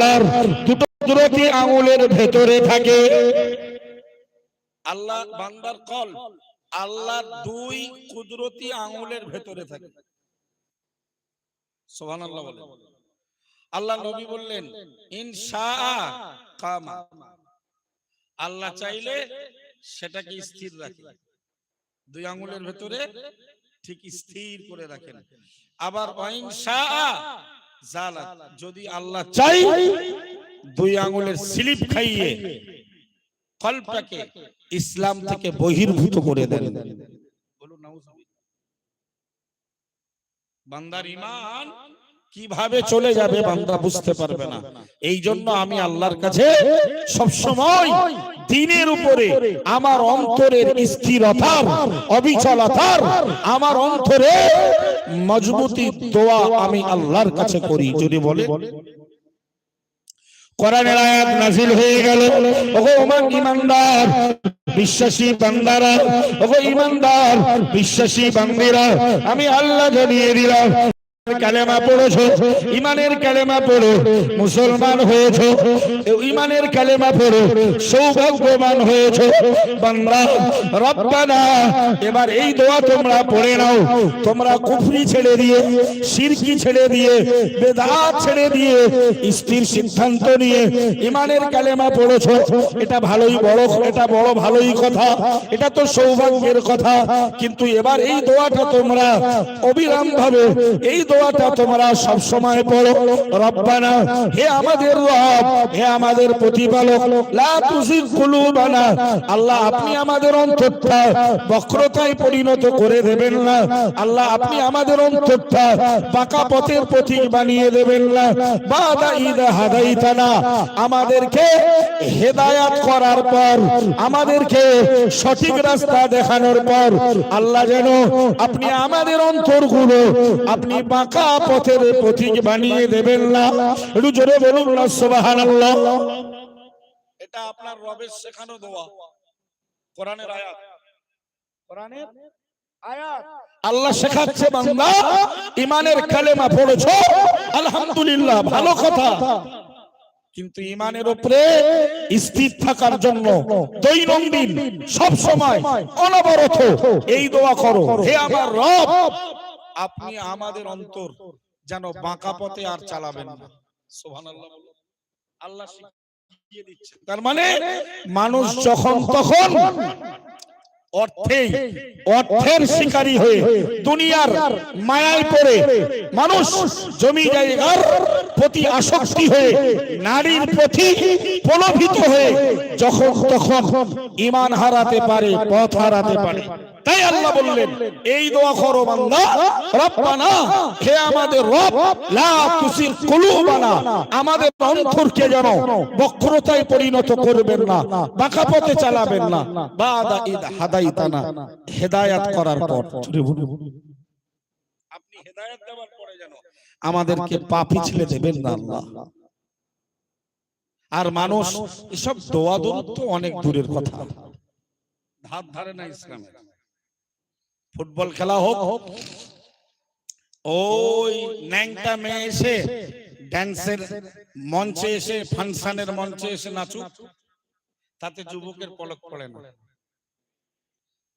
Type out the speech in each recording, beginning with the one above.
আল্লাহর দুটো আঙুলের ভেতরে থাকে। আল্লাহ বান্দার কল আল্লাহর দুই কুদরতি আঙুলের ভেতরে থাকে। বলে আল্লাহ নবী বললেন ইনশা কামা। আল্লাহ চাইলে সেটাকে স্থির রাখে। দুই আঙুলের ভেতরে ঠিক স্থির করে রাখেন। আবার অহিংসা জালা যদি আল্লাহ চাই দুই আঙুলের স্লিপ খাইয়ে কল্পটাকে ইসলাম থেকে বহির্ভূত করে দেন। বান্দার ইমান কীভাবে চলে যাবে বান্দা বুঝতে পারবে না। এই জন্য আমি আল্লাহর কাছে সব সময় দিনের উপরে আমার অন্তরের স্থিরতার, অবিচলতার, আমার অন্তরে মজবুতি দোয়া আমি আল্লাহর কাছে করি। যদি বলে, কোরআনের আয়াত নাজিল হয়ে গেল। ওগো ওমান ইমানদার বিশ্বাসী বান্দারা, ওগো ইমানদার বিশ্বাসী বান্দিরা, আমি আল্লাহ জানিয়ে দিলাম কালেমা পড়েছো ইমানের কালেমা পড়ো। মুসলমান ইমানের কালেমা পড়ো। সৌভাগ্যবান এবার এই দোয়া তোমরা পড়ে নাও। তোমরা কুফরি ছেড়ে দিয়ে ছেড়ে দিয়ে, বেদাত ছেড়ে দিয়ে সিদ্ধান্ত নিয়ে ইমানের কালেমা পড়েছো। এটা ভালোই বড়, এটা বড় ভালোই কথা। এটা তো সৌভাগ্যের কথা। কিন্তু এবার এই দোয়াটা তোমরা অবিরাম ভাবে এই দোয়াটা তোমরা সব সময় পড়ো। রব্বানা, হে আমাদের রব, হে আমাদের প্রতিপালক, লা তুজিগ কুলুবানা। আল্লাহ, আপনি আমাদের অন্তরটা বক্রতায় পরিণত করে দেবেন না। আল্লাহ, আপনি আমাদের অন্তরটা বাঁকা পথের পথিক বানিয়ে দেবেন না। বাদা ঈদ হাদাইতানা। আমাদেরকে হেদায়াত করার পর, আমাদেরকে সঠিক রাস্তা দেখানোর পর, আল্লাহ যেন আপনি আমাদের অন্তরগুলো আপনি বাঁকা পথের পথিক বানিয়ে দেবেন না। একটু জোরে বলুন না সুবহানাল্লাহ। এটা আপনার রবের শেখানো দোয়া। কোরআনের আয়াত। কোরআনের আয়াত। আল্লাহ শেখাচ্ছে বান্দা ইমানের কালেমা পড়েছো আলহামদুলিল্লাহ ভালো কথা। কিন্তু ইমানের উপরে স্থির থাকার জন্য দৈনন্দিন সব সময় অনবরত এই দোয়া করো। হে আমার রব আপনি আমাদের অন্তর যেন বাঁকা পথে আর চালাবেন না। আল্লাহ শিখিয়ে দিচ্ছেন। তার মানে মানুষ যখন তখন অর্থেই অর্থের শিকারী হয়ে দুনিয়ার মায়ায় পড়ে মানুষ জমি জায়গার প্রতি আসক্তি হয়ে নারীর প্রতি প্রলোভিত হয়ে যখন তখন ইমান হারাতে পারে পথ হারাতে পারে। তাই আল্লাহ বললেন এই দোয়া করো বান্দা রব্বানা হে আমাদের রব লা তুসির কুলুবানা আমাদের অন্তরকে যেন বক্রতায় পরিণত করবেন না বাঁকা পথে চালাবেন না। বাদা ইদ হাদাইতানা হেদায়াত করার পর। আপনি হেদায়েত দেওয়ার পরে যেন আমাদেরকে পা পিছলে দেবেন না আল্লাহ। আর মানুষ এসব দোয়া দোয়া তো অনেক দূরের কথা। ধার ধারে না ইসলামের। ফুটবল খেলা হোক ওই ন্যাংটা মেয়ে এসে ড্যান্সের মঞ্চে এসে ফাংশনের মঞ্চে এসে নাচুক। তাতে যুবকের পলক পড়ে না।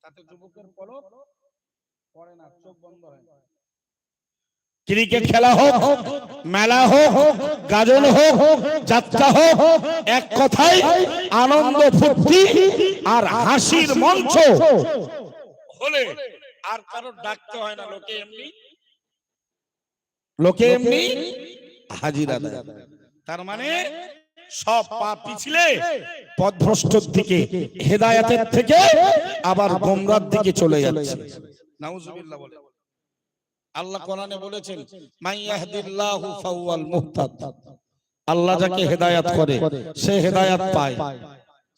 তাতে যুবকের পলক পড়ে না চোখ বন্ধ হয় ক্রিকেট খেলা হোক মেলা হোক গাজন হোক যাত্রা হোক এক কথায় আনন্দ ফুর্তি আর হাসির মঞ্চ। হলে আর কারও ডাকতে হয় না লোকে এমনি। লোকে এমনি হাজিরা দেয়। তার মানে সব পা পিছলে। পথভ্রষ্টর দিকে হেদায়াতের থেকে আবার গোমরার দিকে চলে যাচ্ছে। নাউজুবিল্লাহ বলে। আল্লাহ কোরআনে বলেছেন মাইয়াহদিল্লাহু ফাওয়াল মুহতাদ। আল্লাহ যাকে হেদায়াত করে সে হেদায়াত পায়।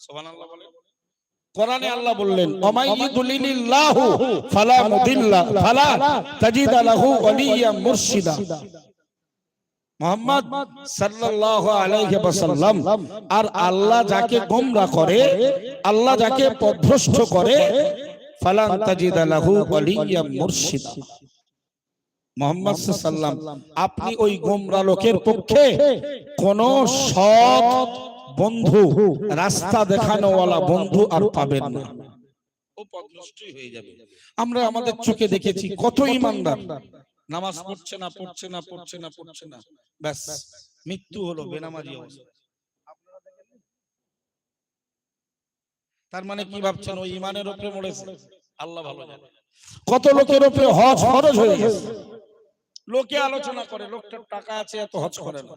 সুবহানাল্লাহ বলে। কোরআনে আল্লাহ বললেন ওমাইয়ুদুলিল্লাহু ফালা মুদিল্লা ফালা তাজিদা লাহু ওয়ালিয়া মুরশিদা। মোহাম্মদ সাল্লাল্লাহু আলাইহি ওয়াসাল্লাম। আর আল্লাহ যাকে গোমরা করে আল্লাহ যাকে পথভ্রষ্ট করে ফালান তাজিদা লাহু ওয়ালিয়া মুরশিদা। মোহাম্মদ সাল্লাম আপনি ওই গোমরা লোকের পক্ষে কোন সৎ বন্ধু রাস্তা দেখানোওয়ালা বন্ধু আর পাবেন না। ও পথভ্রষ্টই হয়ে যাবে। আমরা আমাদের চোখে দেখেছি কত ইমানদার। নামাজ পড়ছে না পড়ছে না পড়ছে না পড়ছে না ব্যাস। মৃত্যু হলো বেনামাজি অবস্থা। তার মানে কি ভাবছেন? ওই ইমানের উপরে মরেছে। আল্লাহ ভালো জানে। কত লোকের উপরে হজ ফরজ হয়ে গেছে। লোকে আলোচনা করে লোকটার টাকা আছে এত হজ করে না।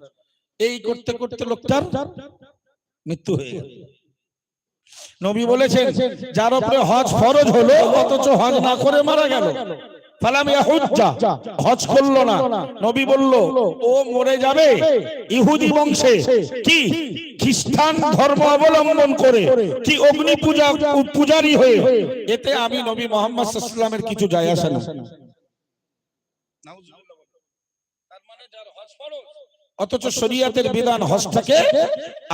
এই করতে করতে লোকটার মৃত্যু হয়ে গেল। নবী বলেছেন যার উপরে হজ ফরজ হলো অথচ হজ না করে মারা গেল। হজ করল না। নবী বলল, ও মরে যাবে? ইহুদি বংশে কি খ্রিস্টান ধর্ম অবলম্বন করে কি অগ্নি পূজা পূজারি হয়ে? এতে আমি নবী মোহাম্মদ সাল্লামের কিছু যায় আসে না। অথচ শরিয়াতের বিধান হজটাকে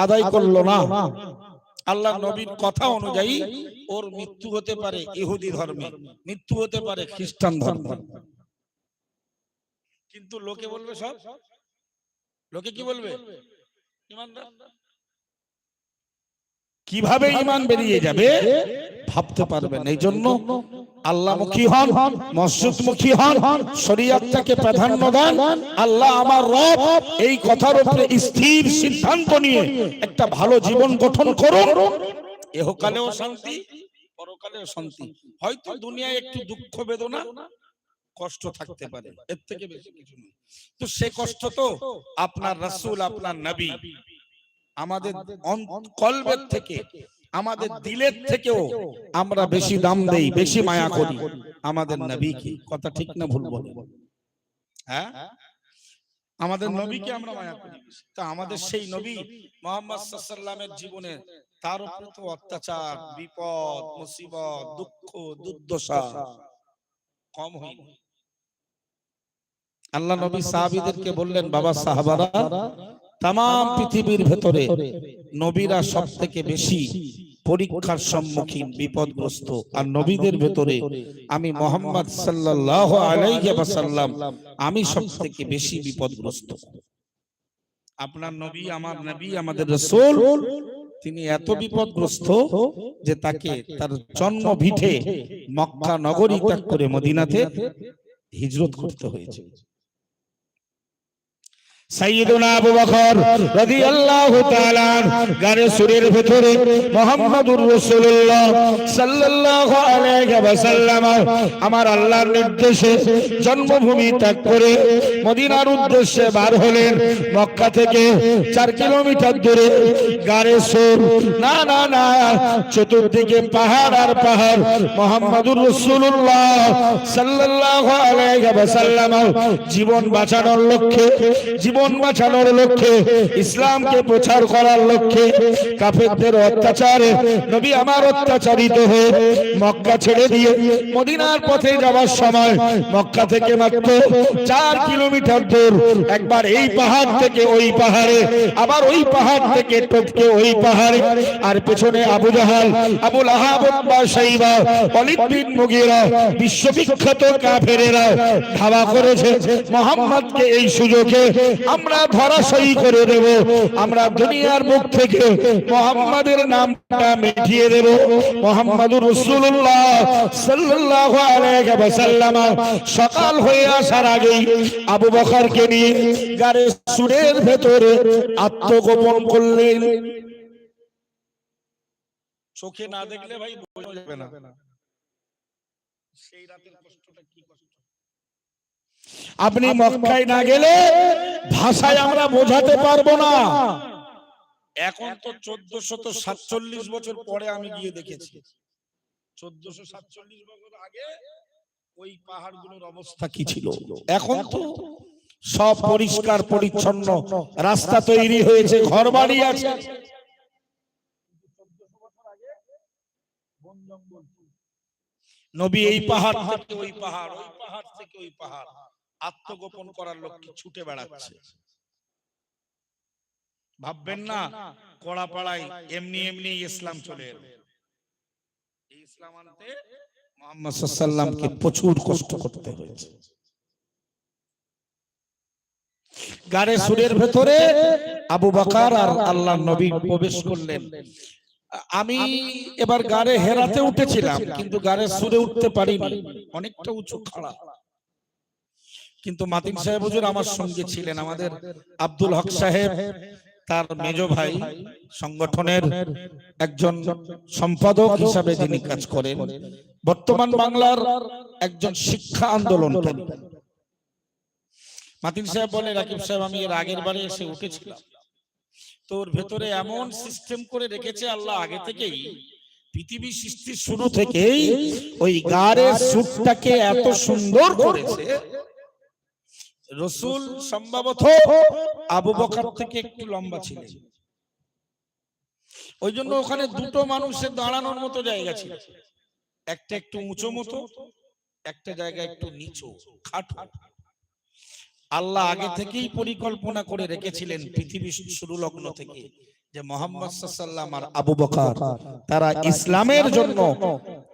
আদায় করল না। আল্লাহ নবীর কথা অনুযায়ী ওর মৃত্যু হতে পারে ইহুদি ধর্মে। মৃত্যু হতে পারে খ্রিস্টান ধর্ম। কিন্তু লোকে বলবে সব? লোকে কি বলবে? কীভাবে ইমান বেরিয়ে যাবে? ভাবতে পারবেন এই জন্য আল্লাহমুখী হন, মসজিদমুখী হন, শরীয়তটাকে প্রাধান্য দেন। আল্লাহ আমার রব, এই কথার উপরে স্থির সিদ্ধান্ত নিয়ে একটা ভালো জীবন গঠন করুন। এহকালেও শান্তি, পরকালেও শান্তি। হয়তো দুনিয়ায় একটু দুঃখ, বেদনা, কষ্ট থাকতে পারে, এর থেকে বেশি কিছু নয়। তো সে কষ্ট তো আপনার রাসূল, আপনার নবী, আমাদের কলবের থেকে আমাদের দিলের থেকেও আমরা বেশি দাম দেই বেশি মায়া করি। আমাদের নবীকে কথা ঠিক না ভুল বলে হ্যাঁ? আমাদের নবীকে আমরা মায়া করি। তা আমাদের সেই নবী মোহাম্মদ সাল্লামের জীবনে তার উপরে তো অত্যাচার বিপদ মুসিবত দুঃখ দুর্দশা কম হয়নি। আল্লাহ নবী সাহাবীদেরকে বললেন বাবা সাহাবারা তাম পৃথিবীর ভেতরে নবীরা সব থেকে বেশি পরীক্ষার সম্মুখীন বিপদগ্রস্ত। আর নবীদের ভেতরে আমি মোহাম্মদ সাল্লাল্লাহু আলাইহি ওয়াসাল্লাম আমি সব থেকে বেশি বিপদগ্রস্ত। আপনার নবী আমার নবী আমাদের রাসূল তিনি এত বিপদগ্রস্ত যে তাকে তার জন্ম ভিঠে মক্কা নগরী ত্যাগ করে মদিনাতে হিজরত করতে হয়েছে। সাইয়্যিদুনা আবু বকর রাদিয়াল্লাহু আমার আল্লাহর নির্দেশে জন্মভূমি ত্যাগ করে মদিনার উদ্দেশ্যে বার হলেন। মক্কা থেকে 4 কিলোমিটার দূরে গারে সুর, না না না, চতুর্দিকে পাহাড় আর পাহাড়। মুহাম্মাদুর রাসূলুল্লাহ সাল্লাল্লাহু জীবন বাঁচানোর লক্ষ্যে জীবন বাঁচানোর লক্ষ্যে, ইসলামকে প্রচার করার লক্ষ্যে কাফেরদের অত্যাচারে, নবী আমার অত্যাচারিত হয়ে মক্কা ছেড়ে দিয়ে মদিনার পথে যাওয়ার সময় মক্কা থেকে মাত্র চার কিলোমিটার দূর একবার এই পাহাড় থেকে ওই পাহাড়ে, আবার ওই পাহাড় থেকে টপকে ওই পাহাড়ে। আর পেছনে আবু জাহাল আবুল আহাব সাইবা বিন মুগিরা, বিশ্ববিখ্যাত কাফেরেরা ধাওয়া করেছে। মোহাম্মদকে এই সুযোগে আমরা ধরাশয়ী করে দেব। আমরা দুনিয়ার মুখ থেকে মোহাম্মদের নামটা মিটিয়ে দেব। মোহাম্মদুর রাসূলুল্লাহ সাল্লাল্লাহু আলাইহি ওয়াসাল্লাম সকাল হয়ে আসার আগেই আবু বকরকে নিয়ে গারে সুরের ভেতরে আত্মগোপন করলেন। চোখে না দেখলে ভাই বোঝা যাবে না। সেই রাতের কষ্টটা কি কষ্ট? আপনি মক্কায় না গেলে ভাষায় আমরা বোঝাতে পারব না। এখন তো চোদ্দশো তো সাতচল্লিশ বছর পরে আমি গিয়ে দেখেছি। চোদ্দশো সাতচল্লিশ বছর আগে ওই পাহাড়গুলোর অবস্থা কি ছিল? এখন তো সব পরিষ্কার পরিচ্ছন্ন রাস্তা তৈরি হয়েছে ঘর বাড়ি আছে। নবী এই পাহাড় থেকে ওই পাহাড় ওই পাহাড় থেকে ওই পাহাড়। আত্মগোপন করার লক্ষ্যে ছুটে বেড়াচ্ছে। ভাববেন না কড়াপাড়ায় এমনি এমনি ইসলাম চলে এলো। ইসলাম আনতে মোহাম্মদ সাল্লামকে প্রচুর কষ্ট করতে হয়েছে। গাড়ে সুরের ভেতরে আবু বাকার আর আল্লাহ নবী প্রবেশ করলেন। আমি এবার গাড়ে হেরাতে উঠেছিলাম কিন্তু গাড়ে সুরে উঠতে পারিনি। অনেকটা উঁচু খাড়া। কিন্তু মাতিন সাহেব হুজুর আমার সঙ্গে ছিলেন আমাদের আব্দুল হক সাহেব তার মেজ ভাই সংগঠনের একজন সম্পাদক হিসাবে যিনি কাজ করেন বর্তমান বাংলার একজন শিক্ষা আন্দোলনকারী মাতিন সাহেব বলে রাকিব সাহেব আমি এর আগের বারে এসে উঠেছিলাম। তোর ভেতরে এমন সিস্টেম করে রেখেছে আল্লাহ আগে থেকেই পৃথিবী সৃষ্টির শুরু থেকেই ওই গাড়ের সুটটাকে এত সুন্দর করেছে রসুল সম্ভবত আবু বকর থেকে একটু লম্বা ছিলেন। ওই জন্য ওখানে দুটো মানুষের দাঁড়ানোর মতো জায়গা ছিল। একটা একটু উঁচু মতো একটা জায়গা একটু নিচু খাটো। আল্লাহ আগে থেকেই পরিকল্পনা করে রেখেছিলেন পৃথিবী শুরু লগ্ন থেকে যে মোহাম্মদ সাল্লাম আর আবু বকর তারা ইসলামের জন্য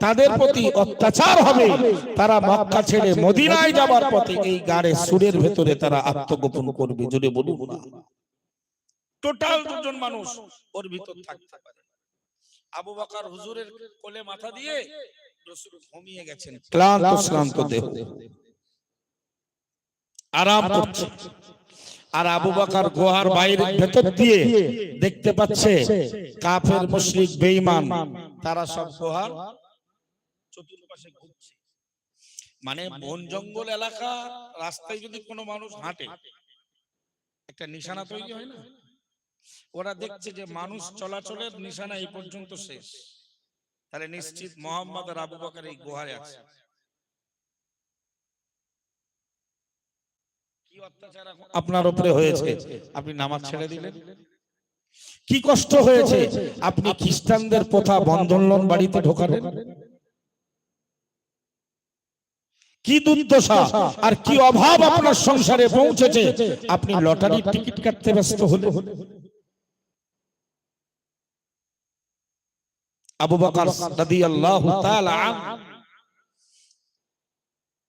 তাদের প্রতি অত্যাচার হবে। তারা মক্কা ছেড়ে মদিনায় যাবার পথে এই গাড়ে সুরের ভেতরে তারা আত্মগোপন করবে। যদি বলুন না। টোটাল দুজন মানুষ ওর ভিতর থাকতে পারে। আবু বকর হুজুরের কোলে মাথা দিয়ে রসুল ঘুমিয়ে গেছেন। ক্লান্ত শ্রান্ত দেহ। আরাম করছে। আর আবু বকর গুহার বাইরে ভেতর দিয়ে দেখতে পাচ্ছে কাফের মুশরিক বেঈমান। তারা সব গুহার মানে বন জঙ্গল এলাকা রাস্তায় যদি কোনো মানুষ হাঁটে একটা নিশানা তৈরি হয় না? ওরা দেখছে যে মানুষ চলাচলের নিশানা এই পর্যন্ত শেষ। তাহলে নিশ্চিত মোহাম্মদ আর আবু বকর এই গুহায় আছে। কি অত্যাচার আপনার উপরে হয়েছে। আপনি নামাজ ছেড়ে দিলেন? কি কষ্ট হয়েছে? আপনি খ্রিস্টানদের প্রথা বন্ধন লোন বাড়িতে ঢোকালেন। কি দুর্দশা? আর কি অভাব আপনার সংসারে পৌঁছেছে? আপনি লটারির টিকিট কাটতে ব্যস্ত হলেন। আবু বকর রাদিয়াল্লাহু তাআলা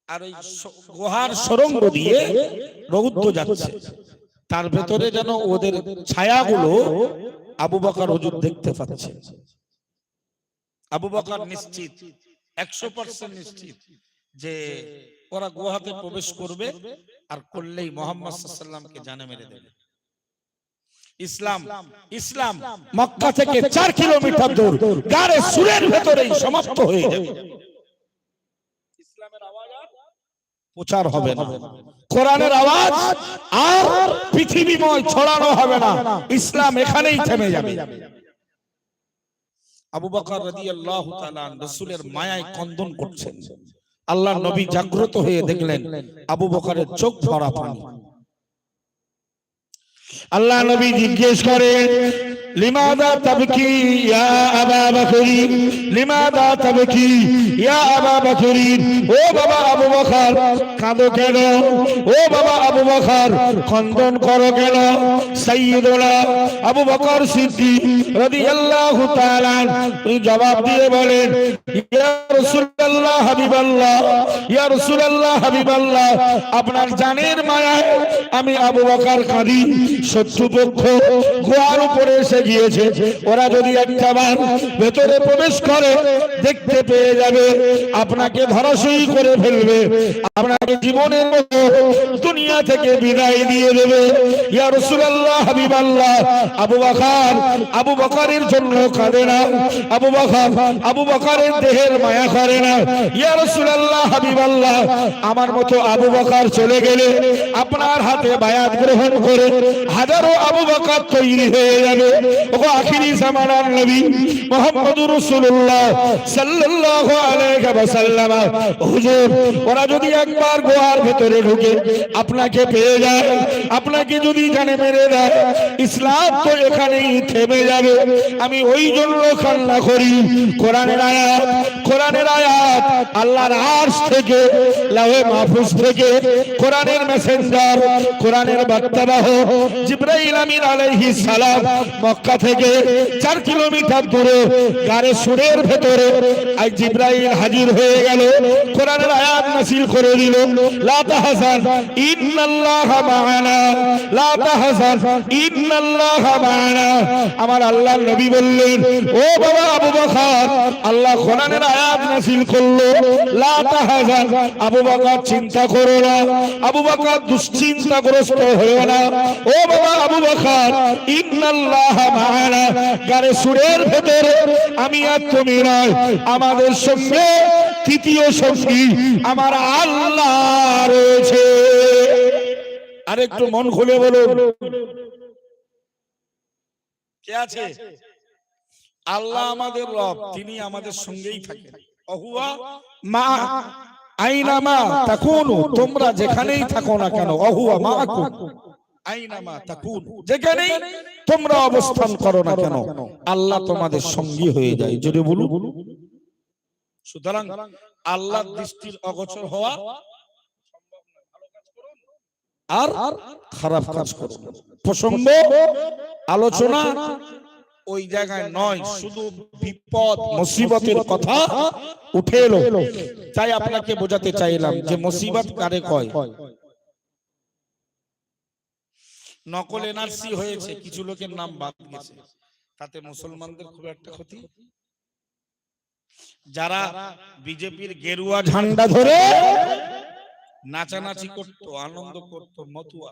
আর ওই গুহার সুড়ঙ্গ দিয়ে রৌদ্র যাচ্ছে। তার ভেতরে যেন ওদের ছায়াগুলো আবু বকর হুজুর দেখতে পাচ্ছে। আবু বকর নিশ্চিত, একশো পার্সেন্ট নিশ্চিত। যে ওরা গুহাতে প্রবেশ করবে আর করলেই মোহাম্মদ সাল্লামকে জানে মেরে দেবে ইসলাম ইসলাম মক্কা থেকে চার কিলোমিটার দূর গাড়ে সুরের ভেতরেই সমাপ্ত হয়ে যাবে। ইসলামের আওয়াজ প্রচার হবে না। কোরআনের আওয়াজ আর পৃথিবীময় ছড়ানো হবে না। ইসলাম এখানেই থেমে যাবে। আবু বকর রাদিয়াল্লাহু তাআলা রাসূলের মায়ায় কন্দন করছেন। আল্লাহ নবী জাগ্রত হয়ে দেখলেন আবু বকারের চোখ ভরা পানি। আল্লাহ নবী জিজ্ঞেস করেন লিমাদা তাবকি ইয়া আবা বকরি? লিমাদা তাবকি ইয়া আবা বকরি? ও বাবা আবু বকর কাঁদো কেন? ও বাবা আবু বকর খন্দন করো কেন? সাইয়্যিদুনা আবু বকর সিদ্দিক রাদিয়াল্লাহু তাআলা জবাব দিয়ে বলেন, ইয়া রাসূলুল্লাহ হাবিবাল্লাহ, ইয়া রাসূলুল্লাহ হাবিবাল্লাহ, আপনার জানের মায়ায় আমি আবু বকর কাঁদি, শত্রুপক্ষ গোয়ার উপরে এসে গিয়েছে ওরা যদি একটা বার ভেতরে প্রবেশ করে, দেখতে পেয়ে যাবে, আপনাকে ধরাশয়ী করে ফেলবে। আপনাকে জীবনের মতো দুনিয়া থেকে বিদায় দিয়ে দেবে। ইয়া রাসূলুল্লাহ, হাবিবাল্লাহ, আবু বকর, আবু বকরের জন্য কাঁদে না। আবু বকর, আবু বকরের দেহের মায়া করে না। ইয়া রাসূলুল্লাহ, হাবিবাল্লাহ, আমার মতো আবু বকর চলে গেলে আপনার হাতে বায়াত গ্রহণ করে হাজারো আবু বকর তৈরি হয়ে যাবে। ও আখিরি আপনাকে পেয়ে যায়, আপনাকে যদি জানে মেরে দেয়, ইসলাম তো এখানেই থেমে যাবে। আমি ওই জন্য কান্না করি। কোরআনের আয়াত কোরআনের আয়াত আল্লাহর আরশ থেকে কোরআনের বার্তাবাহ। জিব্রাইল সালাম মক্কা থেকে চার কিলোমিটার দূরে গারে সুরের ভেতরে আজ জিব্রাইল হাজির হয়ে গেল। কোরআনের আয়াত নাসিল করে দিল। লা তাহজান ইন্নাল্লাহা মা'ানা লা তাহজান ইন্নাল্লাহা মা'ানা আমার আল্লাহর নবী বললেন, ও বাবা আবু বকর, আল্লাহ কোরআনের আয়াত নাসিল করল। লা তাহজান আবু বকর চিন্তা করো না। আবু বকর দুশ্চিন্তাগ্রস্ত হয়েও না। ও বাবা আবু বকর, ইন্নাল্লাহা গারে সুরের ভেতরে, আমি আর তুমি নয়। আমাদের সঙ্গে তৃতীয় সঙ্গী আমার আল্লাহ রয়েছে। আরেকটু মন খুলে বলুন। কে আছে? আল্লাহ আমাদের রব, তিনি আমাদের সঙ্গেই থাকেন। অহুয়া মা আইনামা তাকুনু, তোমরা যেখানেই থাকো না কেন, অহুয়া মাকুম আইনামা তাকুন। যেখানেই তোমরা অবস্থান করো না কেন আল্লাহ তোমাদের সঙ্গী হয়ে যায়। যদি বলুন। সুতরাং আল্লাহর দৃষ্টির অগোচর হওয়া আর খারাপ কাজ প্রসঙ্গ আলোচনা ওই জায়গায় নয় শুধু বিপদ মুসিবতের কথা উঠে এলো। তাই আপনাকে বোঝাতে চাইলাম যে মুসিবত কারে কয়? নকল এনআরসি হয়েছে কিছু লোকের নাম বাদ গেছে। তাতে মুসলমানদের খুব একটা ক্ষতি। যারা বিজেপির গেরুয়া ঝান্ডা ধরে নাচানাচি করত আনন্দ করত মতুয়া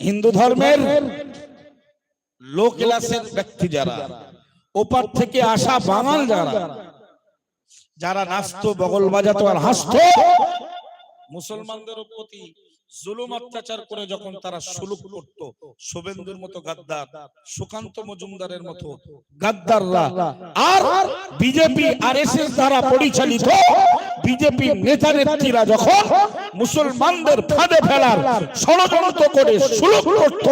হিন্দু ধর্মের লো ক্লাসের ব্যক্তি যারা ওপার থেকে আসা বাঙাল যারা যারা। নাচতো বগল বাজাতো আর হাসতো। মুসলমানদের প্রতি জুলুম অত্যাচার করে যখন তারা সুলুক করত শুভেন্দুর মতো গাদ্দার সুকান্ত মজুমদারের মতো গাদ্দাররা আর বিজেপি আর এস এস দ্বারা পরিচালিত বিজেপি নেতা নেত্রীরা যখন মুসলমানদের ফাঁদে ফেলার ষড়যন্ত্র করে সুলভ করত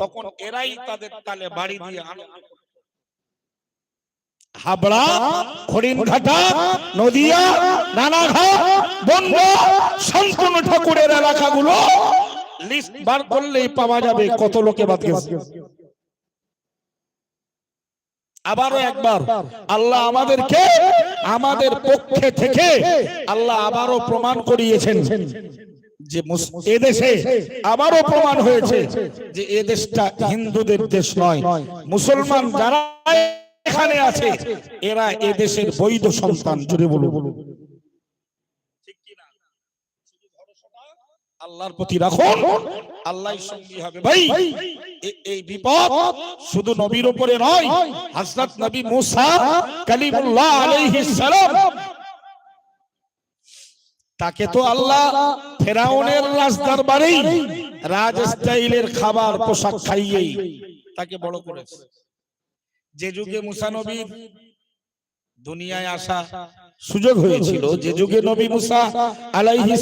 তখন এরাই তাদের তালে বাড়ি দিয়ে আনন্দ। হাবড়া হরিণঘাটা নদিয়া রানাঘাট বন্ধ সম্পূর্ণ ঠাকুরের এলাকাগুলো লিস্ট বার করলেই পাওয়া যাবে কত লোকে বাদ গেছে। আবারও একবার, আল্লাহ আমাদেরকে আমাদের পক্ষে থেকে আল্লাহ আবারও প্রমাণ করিয়েছেন যে এদেশে আবারও প্রমাণ হয়েছে যে এ দেশটা হিন্দুদের দেশ নয়। মুসলমান যারা এখানে আছে। এরা এ দেশের বৈধ সন্তান জুড়ে শুধু ভরসাটা আল্লাহর প্রতি রাখুন। আল্লাহ সঙ্গী হবে ভাই এই বিপদ শুধু নবীর উপরে নয় হযরত নবী মুসা কালিমুল্লাহ আলাইহিস সালাম। তাকে তো আল্লাহ ফেরাউনের রাজ দরবারেই রাজ স্টাইলের খাবার পোশাক খাইয়েই তাকে বড় করেছে। যে যুগে মুসা নবীর দুনিয়ায় আসা সুযোগ হয়েছিল যে যুগে নবী মুসা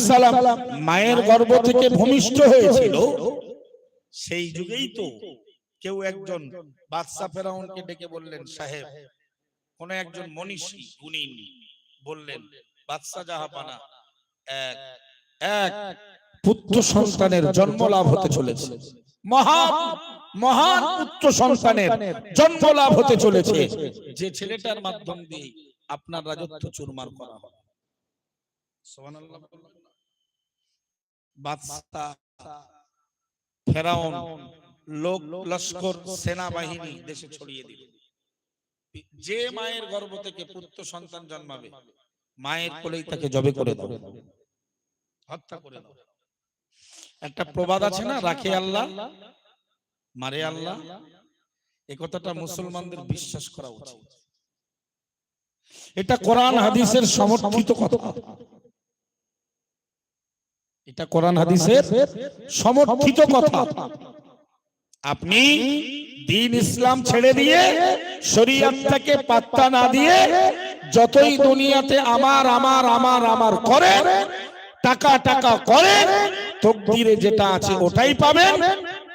সালাম মায়ের গর্ভ থেকে ভূমিষ্ঠ হয়েছিল। সেই যুগেই তো কেউ একজন বাদশা ফেরাউনকে ডেকে বললেন সাহেব কোন একজন মনীষী গুণী বললেন বাদশা জাহাপানা এক এক পুত্র সন্তানের জন্ম লাভ হতে চলেছে। মহান মহান পুত্র সন্তানের জন্ম লাভ হতে চলেছে। যে ছেলেটার মাধ্যম দিয়ে আপনার রাজত্ব চুরমার করা হবে ফেরাউন লোক লস্কর সেনাবাহিনী দেশে ছড়িয়ে দিল। যে মায়ের গর্ভ থেকে পুত্র সন্তান জন্মাবে মায়ের কোলেই তাকে জবে করে দাও। হত্যা করে দাও। একটা প্রবাদ আছে না? রাখে আল্লাহ। মারে আল্লাহ এ কথাটা মুসলমানদের বিশ্বাস করা উচিত। এটা কোরআন হাদিসের সমর্থিত কথা। এটা কোরআন হাদিসের সমর্থিত কথা। আপনি দিন ইসলাম ছেড়ে দিয়ে শরীয়তটাকে পাত্তা না দিয়ে যতই দুনিয়াতে আমার আমার আমার আমার করেন টাকা টাকা করেন তকদিরে যেটা আছে ওটাই পাবেন।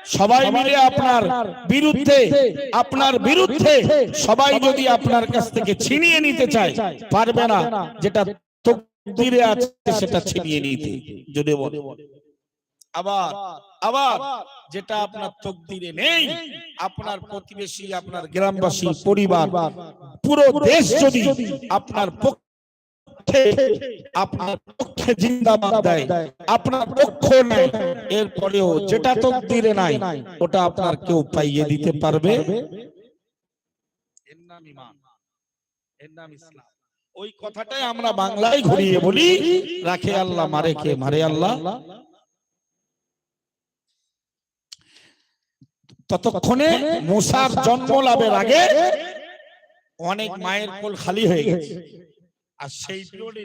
সবাই মিলে আপনার বিরুদ্ধে আপনার বিরুদ্ধে সবাই যদি আপনার কাছ থেকে ছিনিয়ে নিতে চায় পারবে না যেটা তকদিরে আছে সেটা ছিনিয়ে নিতে। যদি বলে। আবার আবার যেটা আপনার তকদিরে নেই আপনার প্রতিবেশী আপনার গ্রামবাসী পরিবার পুরো দেশ যদি আপনার পক্ষে আপনার পক্ষে জিন্দাবাদ দেয় আপনার পক্ষ নেয়। এরপরেও যেটা তকদিরে নাই ওটা আপনার কেউ পাইয়ে দিতে পারবে? এর নাম ঈমান, এর নাম ইসলাম। ওই কথাটাই আমরা বাংলায় ঘুরিয়ে বলি রাখে আল্লাহ মারে কে? মারে আল্লাহ? ততক্ষণে মুসার জন্ম লাভের আগে অনেক মায়ের কোল খালি হয়ে গেছে। আর সেই পিরিয়ডে